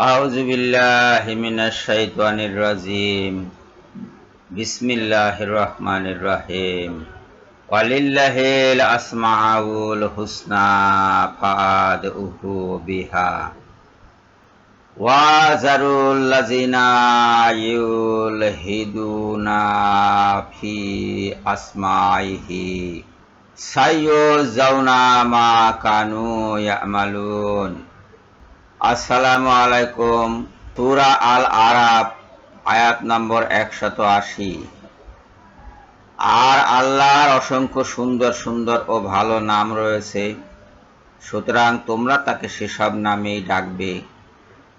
أعوذ بالله من الشيطان الرجيم بسم الله الرحمن الرحيم ولله الأسماء الحسنى فادعوه بها وذروا الذين يلحدون في أسمائه سيجزون ما كانوا يعملون আসসালামু আলাইকুম। সুরা আল আরাব আয়াত নম্বর একশত আশি। আর আল্লাহর অসংখ্য সুন্দর সুন্দর ও ভালো নাম রয়েছে। সুতরাং তোমরা তাকে সেসব নামেই ডাকবে।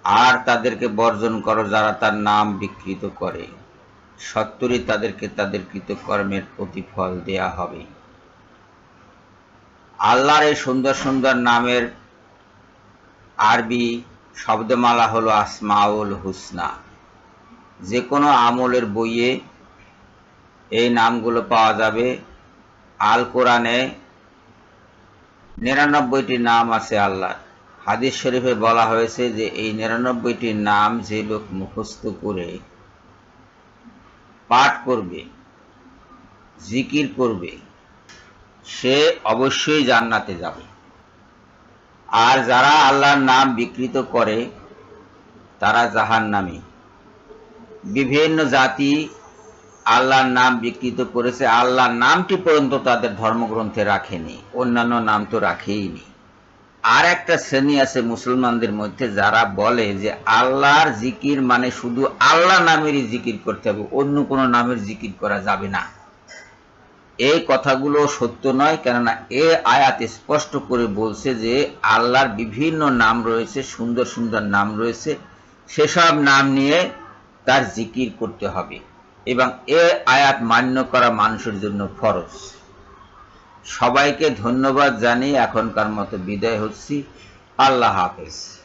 আর তাদেরকে বর্জন করো যারা তার নাম বিকৃত করে। সত্তরই তাদেরকে তাদের কৃতকর্মের প্রতিফল দেয়া হবে। আল্লাহর এই সুন্দর সুন্দর নামের আরবি শব্দমালা হলো আসমাউল হুসনা। যে কোনো আমলের বইয়ে এই নামগুলো পাওয়া যাবে। আল কোরআনে নিরানব্বইটি নাম আছে আল্লাহ হাদিস শরীফে বলা হয়েছে যে এই নিরানব্বইটি নাম যে লোক মুখস্থ করে, পাঠ করবে, জিকির করবে, সে অবশ্যই জান্নাতে যাবে। আর যারা আল্লাহর নাম বিকৃত করে, তারা জাহান নামে বিভিন্ন জাতি আল্লাহর নাম বিকৃত করেছে, আল্লাহর নামটি পর্যন্ত তাদের ধর্মগ্রন্থে রাখেনি, অন্যান্য নাম তো রাখেইনি। আর একটা শ্রেণি আছে মুসলমানদের মধ্যে, যারা বলে যে আল্লাহর জিকির মানে শুধু আল্লাহ নামেরই জিকির করতে হবে, অন্য কোনো নামের জিকির করা যাবে না। এই কথাগুলো সত্য নয়, কেননা এ আয়াত স্পষ্ট করে বলছে যে আল্লাহর বিভিন্ন নাম রয়েছে, সুন্দর সুন্দর নাম রয়েছে। সেসব নাম নিয়ে তার জিকির করতে হবে এবং এ আয়াত মান্য করা মানুষের জন্য ফরজ। সবাইকে ধন্যবাদ জানিয়ে এখনকার মতো বিদায় হচ্ছি। আল্লাহ হাফেজ।